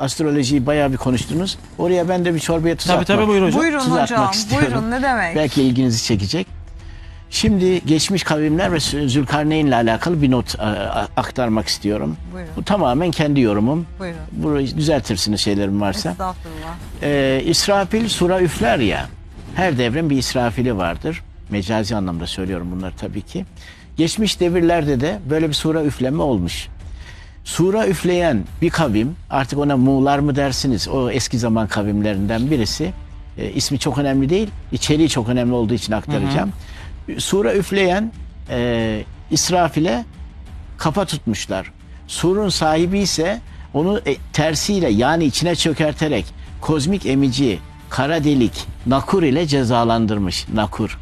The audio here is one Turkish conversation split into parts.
astrolojiyi bayağı bir konuştunuz. Oraya ben de bir çorbaya tuz Tabii atmak, tabii buyur hocam. Buyurun tuz hocam. atmak istiyorum. Buyurun ne demek? Belki ilginizi çekecek. Şimdi geçmiş kavimler ve Zülkarneyn ile alakalı bir not e, aktarmak istiyorum. Buyurun. Bu tamamen kendi yorumum. Buyurun. Burayı düzeltirsiniz şeylerim varsa. Estağfurullah. Ee, İsrafil sura üfler ya. Her devrin bir İsrafili vardır. Mecazi anlamda söylüyorum bunları tabii ki. Geçmiş devirlerde de böyle bir sura üfleme olmuş. Sura üfleyen bir kavim, artık ona Muğlar mı dersiniz, o eski zaman kavimlerinden birisi. E, ismi çok önemli değil, içeriği çok önemli olduğu için aktaracağım. Sura üfleyen e, İsrafil'e kafa tutmuşlar. Surun sahibi ise onu e, tersiyle yani içine çökerterek kozmik emici, kara delik, nakur ile cezalandırmış. Nakur.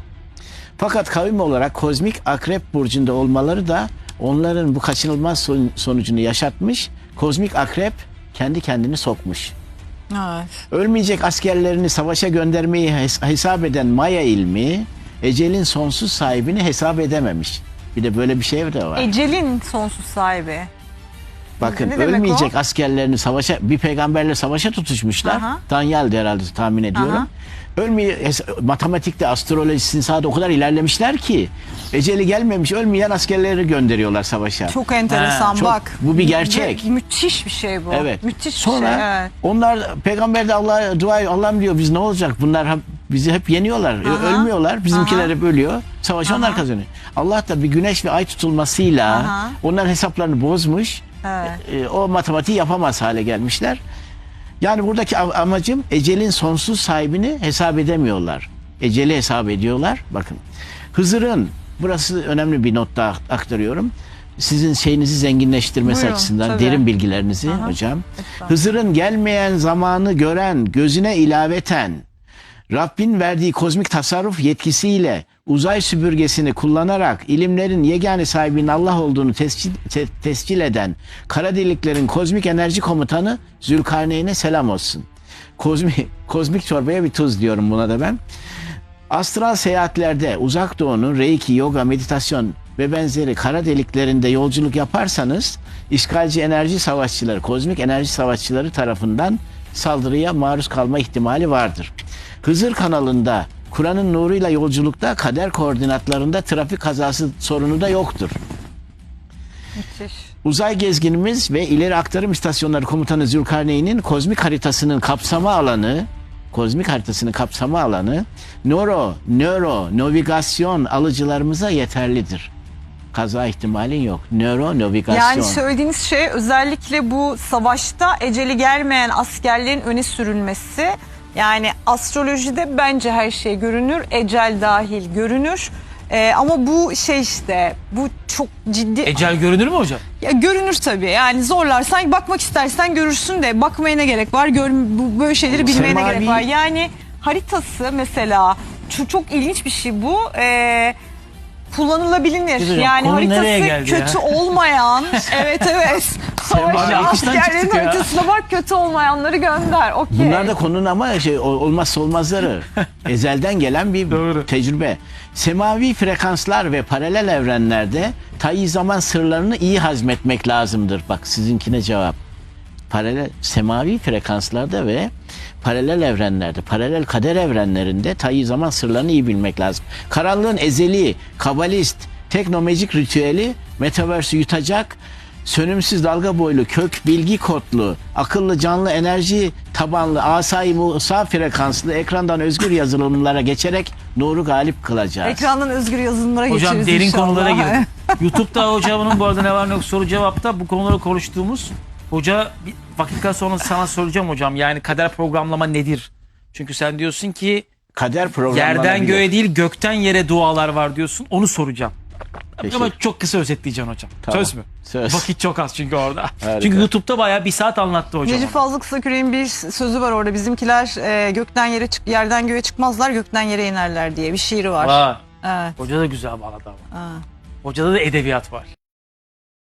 Fakat kavim olarak kozmik akrep burcunda olmaları da onların bu kaçınılmaz son- sonucunu yaşatmış. Kozmik akrep kendi kendini sokmuş. Evet. Ölmeyecek askerlerini savaşa göndermeyi hes- hesap eden Maya ilmi ecelin sonsuz sahibini hesap edememiş. Bir de böyle bir şey de var. Ecelin sonsuz sahibi. Bakın Ne ölmeyecek o? askerlerini savaşa bir peygamberle savaşa tutuşmuşlar. Aha. Danyal'di herhalde tahmin ediyorum. Aha. Ölmeye matematikte, astrolojisinin sahada o kadar ilerlemişler ki eceli gelmemiş ölmeyen askerleri gönderiyorlar savaşa. Çok enteresan çok- bak. bu bir gerçek. Mü- müthiş bir şey bu. Evet. Müthiş bir Sonra şey. Evet. onlar peygamber de Allah'a dua Allah'ım diyor biz ne olacak? Bunlar bizi hep yeniyorlar. Aha. Ölmüyorlar. Bizimkiler Aha. hep ölüyor. Savaşı onlar kazanıyor. Allah da bir güneş ve ay tutulmasıyla Aha. onların hesaplarını bozmuş. Evet. E, o matematiği yapamaz hale gelmişler. Yani buradaki am- amacım ecelin sonsuz sahibini hesap edemiyorlar. Eceli hesap ediyorlar. Bakın Hızır'ın burası önemli bir not daha aktarıyorum. Sizin şeyinizi zenginleştirmesi Buyurun, açısından tabii. derin bilgilerinizi Aha. hocam. Hızır'ın gelmeyen zamanı gören, gözüne ilaveten Rabbin verdiği kozmik tasarruf yetkisiyle uzay süpürgesini kullanarak ilimlerin yegane sahibinin Allah olduğunu tescil, te- tescil eden kara deliklerin kozmik enerji komutanı Zülkarneyn'e selam olsun. Kozmik, kozmik çorbaya bir tuz diyorum buna da ben. Astral seyahatlerde uzak doğunun reiki, yoga, meditasyon ve benzeri kara deliklerinde yolculuk yaparsanız işgalci enerji savaşçıları, kozmik enerji savaşçıları tarafından saldırıya maruz kalma ihtimali vardır. Hızır kanalında Kur'an'ın nuruyla yolculukta kader koordinatlarında trafik kazası sorunu da yoktur. Müthiş. Uzay gezginimiz ve ileri aktarım istasyonları komutanı Zülkarneyn'in kozmik haritasının kapsama alanı kozmik haritasının kapsama alanı nöro, nöro, navigasyon alıcılarımıza yeterlidir. Kaza ihtimalin yok. Nöro, navigasyon. Yani söylediğiniz şey özellikle bu savaşta eceli gelmeyen askerlerin öne sürülmesi. Yani astrolojide bence her şey görünür, ecel dahil görünür. Ee, ama bu şey işte, bu çok ciddi. Ecel görünür mü hocam? Ya görünür tabii. Yani zorlarsan bakmak istersen görürsün de bakmaya ne gerek var? Gör, bu böyle şeyleri bilmeye ne gerek var? Yani haritası mesela çok, çok ilginç bir şey bu. Ee, kullanılabilir. Güzel Yani haritası geldi ya? kötü olmayan. evet evet. Akıştan askerlerin haritasına bak kötü olmayanları gönder. Okey. Bunlar da konunun ama şey olmazsa olmazları. Ezelden gelen bir Doğru. tecrübe. Semavi frekanslar ve paralel evrenlerde tayyi zaman sırlarını iyi hazmetmek lazımdır. Bak sizinkine cevap. Paralel semavi frekanslarda ve paralel evrenlerde, paralel kader evrenlerinde tayyi zaman sırlarını iyi bilmek lazım. Karanlığın ezeli, kabalist, teknomajik ritüeli metaverse'ü yutacak sönümsüz dalga boylu, kök bilgi kodlu, akıllı canlı enerji tabanlı, asayı musa frekanslı ekrandan özgür yazılımlara geçerek nuru galip kılacağız. Ekrandan özgür yazılımlara Hocam geçeriz derin inşallah. konulara girdik. YouTube'da hocamın bu arada ne var ne yok soru cevapta bu konuları konuştuğumuz hoca bir dakika sonra sana soracağım hocam yani kader programlama nedir? Çünkü sen diyorsun ki Kader programlanabilir. yerden göğe değil gökten yere dualar var diyorsun onu soracağım. Peki. Ama çok kısa özetleyeceksin hocam. Tamam. Söz mü? Söz. Vakit çok az çünkü orada. Harika. Çünkü YouTube'da bayağı bir saat anlattı hocam. Necip Fazıl Kısaküre'nin bir sözü var orada. Bizimkiler e, gökten yere çık, yerden göğe çıkmazlar, gökten yere inerler diye bir şiiri var. Vay. Evet. Hoca da güzel bağladı ama. ha. Hocada da edebiyat var.